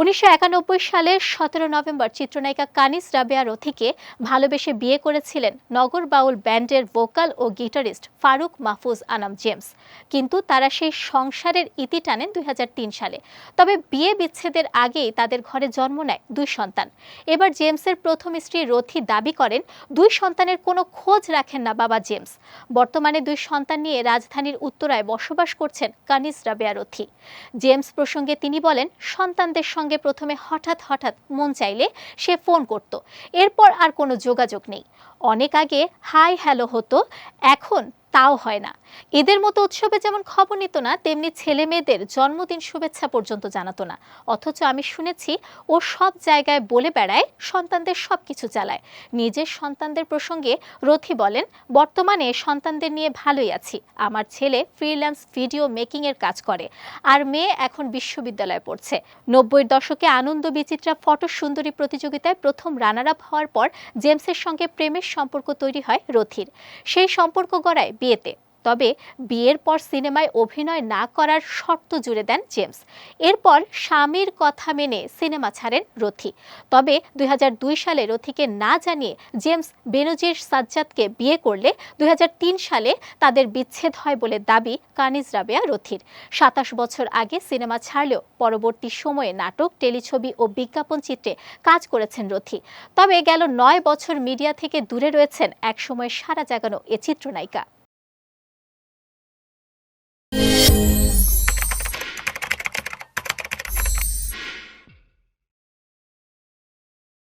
উনিশশো সালের সতেরো নভেম্বর চিত্রনায়িকা কানিস রাবেয়া রথিকে ভালোবেসে বিয়ে করেছিলেন নগর বাউল ব্যান্ডের ভোকাল ও গিটারিস্ট ফারুক মাহফুজ আনাম জেমস। কিন্তু তারা সেই সংসারের ইতি টানেন দুই সালে। তবে বিয়ে বিচ্ছেদের আগেই তাদের ঘরে জন্ম নেয় দুই সন্তান। এবার জেমসের প্রথম স্ত্রী রথি দাবি করেন, দুই সন্তানের কোনো খোঁজ রাখেন না বাবা জেমস। বর্তমানে দুই সন্তান নিয়ে রাজধানীর উত্তরায় বসবাস করছেন কানিস রাবেয়া রথি। জেমস প্রসঙ্গে তিনি বলেন, সন্তানদের সঙ্গে প্রথমে হঠাৎ হঠাৎ মন চাইলে সে ফোন করত। এরপর আর কোনো যোগাযোগ নেই। অনেক আগে হাই হ্যালো হতো, এখন তাও হয় না। ঈদের মতো উৎসবে যেমন খবর নিত না, তেমনি ছেলে মেয়েদের জন্মদিন শুভেচ্ছা পর্যন্ত জানাতো না। অথচ আমি শুনেছি, ও সব জায়গায় বলে বেড়ায়, সন্তানদের সব কিছু চালায়। নিজের সন্তানদের প্রসঙ্গে রথি বলেন, বর্তমানে সন্তানদের নিয়ে ভালোই আছি। আমার ছেলে ফ্রিল্যান্স ভিডিও মেকিংয়ের কাজ করে। আর মেয়ে এখন বিশ্ববিদ্যালয়ে পড়ছে। নব্বইয়ের দশকে আনন্দ বিচিত্রা ফটো সুন্দরী প্রতিযোগিতায় প্রথম রানার আপ হওয়ার পর জেমসের সঙ্গে প্রেমের সম্পর্ক তৈরি হয় রথির। সেই সম্পর্ক গড়ায় বিয়েতে। তবে বিয়ের পর সিনেমায় অভিনয় না করার শর্ত জুড়ে দেন জেমস। এরপর স্বামীর কথা মেনে সিনেমা ছাড়েন রথি। তবে দুই হাজার দুই সালে রথিকে না জানিয়ে জেমস বেনজির সাজ্জাদকে বিয়ে করলে দুই হাজার তিন সালে তাদের বিচ্ছেদ হয় বলে দাবি কানিজ রাবেয়া রথির। সাতাশ বছর আগে সিনেমা ছাড়লেও পরবর্তী সময়ে নাটক, টেলিছবি ও বিজ্ঞাপন চিত্রে কাজ করেছেন রথি। তবে গেল নয় বছর মিডিয়া থেকে দূরে রয়েছেন একসময় সারা জাগানো এ চিত্রনায়িকা।